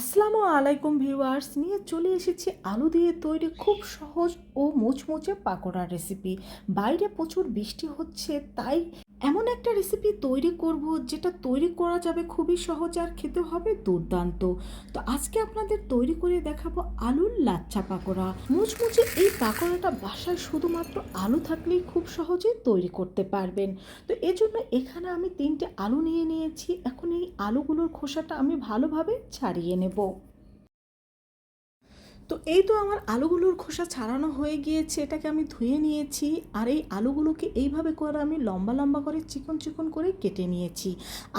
আসসালামু আলাইকুম ভিউয়ার্স, নিয়ে চলে এসেছি আলু দিয়ে তৈরি খুব সহজ ও মুচমুচে পাকোড়ার রেসিপি বাইরে প্রচুর বৃষ্টি হচ্ছে, তাই এমন একটা রেসিপি তৈরি করব যেটা তৈরি করা যাবে খুবই সহজ আর খেতে হবে দুর্দান্ত। তো আজকে আপনাদের তৈরি করে দেখাবো আলুর লাচ্ছা পাকোড়া। মুচমুচে এই পাকোড়াটা বাসায় শুধুমাত্র আলু থাকলেই খুব সহজে তৈরি করতে পারবেন। তো এজন্য এখানে আমি তিনটে আলু নিয়ে নিয়েছি। এখন এই আলুগুলোর খোসাটা আমি ভালোভাবে ছাড়িয়ে নেব। তো এই তো আমার আলুগুলোর খোসা ছাড়ানো হয়ে গিয়েছে, এটাকে আমি ধুয়ে নিয়েছি আর এই আলুগুলোকে এইভাবে করে আমি লম্বা লম্বা করে চিকন চিকন করে কেটে নিয়েছি।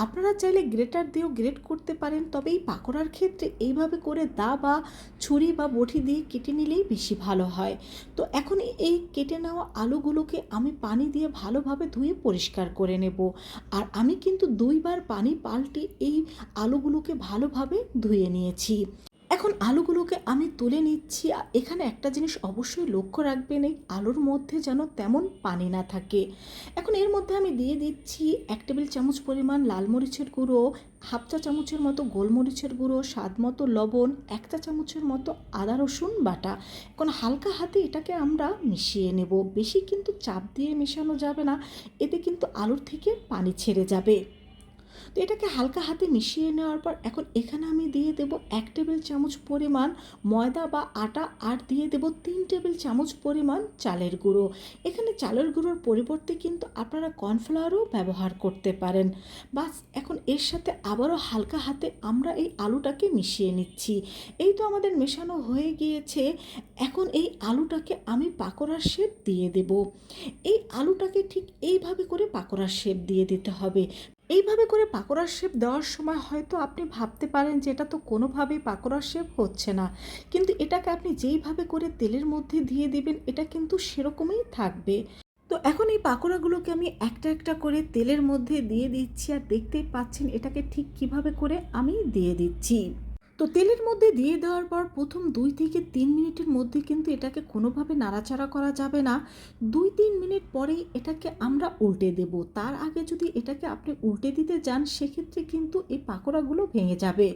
আপনারা চাইলে গ্রেটার দিয়েও গ্রেট করতে পারেন, তবে এই পাকোড়ার ক্ষেত্রে এইভাবে করে দা বা ছুরি বা বটি দিয়ে কেটে নিলেই বেশি ভালো হয়। তো এখন এই কেটে নেওয়া আলুগুলোকে আমি পানি দিয়ে ভালোভাবে ধুয়ে পরিষ্কার করে নেব আর আমি কিন্তু দুইবার পানি পাল্টে এই আলুগুলোকে ভালোভাবে ধুয়ে নিয়েছি। এখন আলুগুলোকে আমি তুলে নিচ্ছি। এখানে একটা জিনিস অবশ্যই লক্ষ্য রাখবেন, এই আলুর মধ্যে যেন তেমন পানি না থাকে। এখন এর মধ্যে আমি দিয়ে দিচ্ছি এক টেবিল চামচ পরিমাণ লাল মরিচের গুঁড়ো, হাফ চা চামচের মতো গোলমরিচের গুঁড়ো, স্বাদ মতো লবণ, এক চা চামচের মতো আদা, রসুন বাটা। এখন হালকা হাতে এটাকে আমরা মিশিয়ে নেব। বেশি কিন্তু চাপ দিয়ে মেশানো যাবে না, এতে কিন্তু আলুর থেকে পানি ছেড়ে যাবে। তো এটাকে হালকা হাতে মিশিয়ে নেওয়ার পর এখন এখানে আমি দিয়ে দেব এক টেবিল চামচ পরিমাণ ময়দা বা আটা আর দিয়ে দেব তিন টেবিল চামচ পরিমাণ চালের গুঁড়ো। এখানে চালের গুঁড়োর পরিবর্তে কিন্তু আপনারা কর্নফ্লাওয়ারও ব্যবহার করতে পারেন। বাস, এখন এর সাথে আবারও হালকা হাতে আমরা এই আলুটাকে মিশিয়ে নিচ্ছি। এই তো আমাদের মেশানো হয়ে গিয়েছে। এখন এই আলুটাকে আমি পাকোড়ার শেপ দিয়ে দেব। এই আলুটাকে ঠিক এইভাবে করে পাকোড়ার শেপ দিয়ে দিতে হবে। এইভাবে করে পাকোড়ার শেপ দেওয়ার সময় হয়তো আপনি ভাবতে পারেন যে এটা তো কোনোভাবেই পাকোড়ার শেপ হচ্ছে না। কিন্তু এটাকে আপনি যেইভাবে করে তেলের মধ্যে দিয়ে দিবেন, এটা কিন্তু সেরকমই থাকবে। তো এখন এই পাকোড়াগুলোকে আমি একটা একটা করে তেলের মধ্যে দিয়ে দিচ্ছি আর দেখতেই পাচ্ছেন এটাকে ঠিক কীভাবে করে আমি দিয়ে দিচ্ছি। তো তেলের মধ্যে দিয়ে দেওয়ার পর প্রথম দুই থেকে তিন মিনিটের মধ্যে কিন্তু এটাকে কোনোভাবে নাড়াচাড়া করা যাবে না। দুই তিন মিনিট পরেই এটাকে আমরা উল্টে দেব। তার আগে যদি এটাকে আপনি উল্টে দিতে যান, সেক্ষেত্রে কিন্তু এই পাকোড়াগুলো ভেঙে যাবে।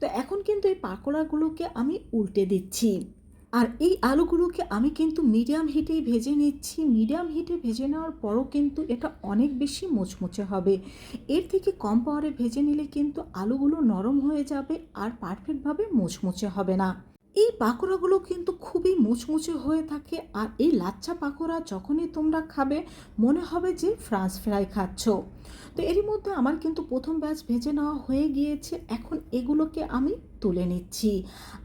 তো এখন কিন্তু এই পাকোড়াগুলোকে আমি উল্টে দিচ্ছি। আর এই আলুগুলোকে আমি কিন্তু মিডিয়াম হিটেই ভেজে নিচ্ছি। মিডিয়াম হিটে ভেজে নেওয়ার পরও কিন্তু এটা অনেক বেশি মোচমোচে হবে। এর থেকে কম পাওয়ারে ভেজে নিলে কিন্তু আলুগুলো নরম হয়ে যাবে আর পারফেক্টভাবে মোচমোচে হবে না। এই পাকোড়াগুলো কিন্তু খুবই মুচমুচে হয়ে থাকে আর এই লাচ্ছা পাকোড়া যখনই তোমরা খাবে, মনে হবে যে ফ্রান্স ফ্রাই খাচ্ছ। তো এরই মধ্যে আমার কিন্তু প্রথম ব্যাচ ভেজে নেওয়া হয়ে গিয়েছে, এখন এগুলোকে আমি তুলে নিচ্ছি।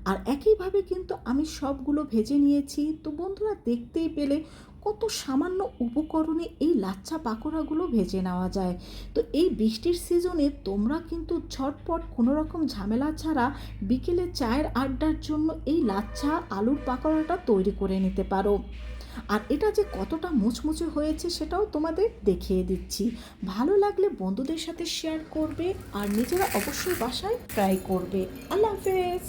আর একইভাবে কিন্তু আমি সবগুলো ভেজে নিয়েছি। তো বন্ধুরা দেখতেই পেলে কত সামান্য উপকরণে এই লাচ্ছা পাকোড়াগুলো ভেজে নেওয়া যায়। তো এই বৃষ্টির সিজনে তোমরা কিন্তু ঝটপট কোনো রকম ঝামেলা ছাড়া বিকেলে চায়ের আড্ডার জন্য এই লাচ্ছা আলুর পাকোড়াটা তৈরি করে নিতে পারো। আর এটা যে কতটা মুচমুচে হয়েছে সেটাও তোমাদের দেখিয়ে দিচ্ছি। ভালো লাগলে বন্ধুদের সাথে শেয়ার করবে আর নিজেরা অবশ্যই বাসায় ট্রাই করবে। আল্লাহ হাফেজ!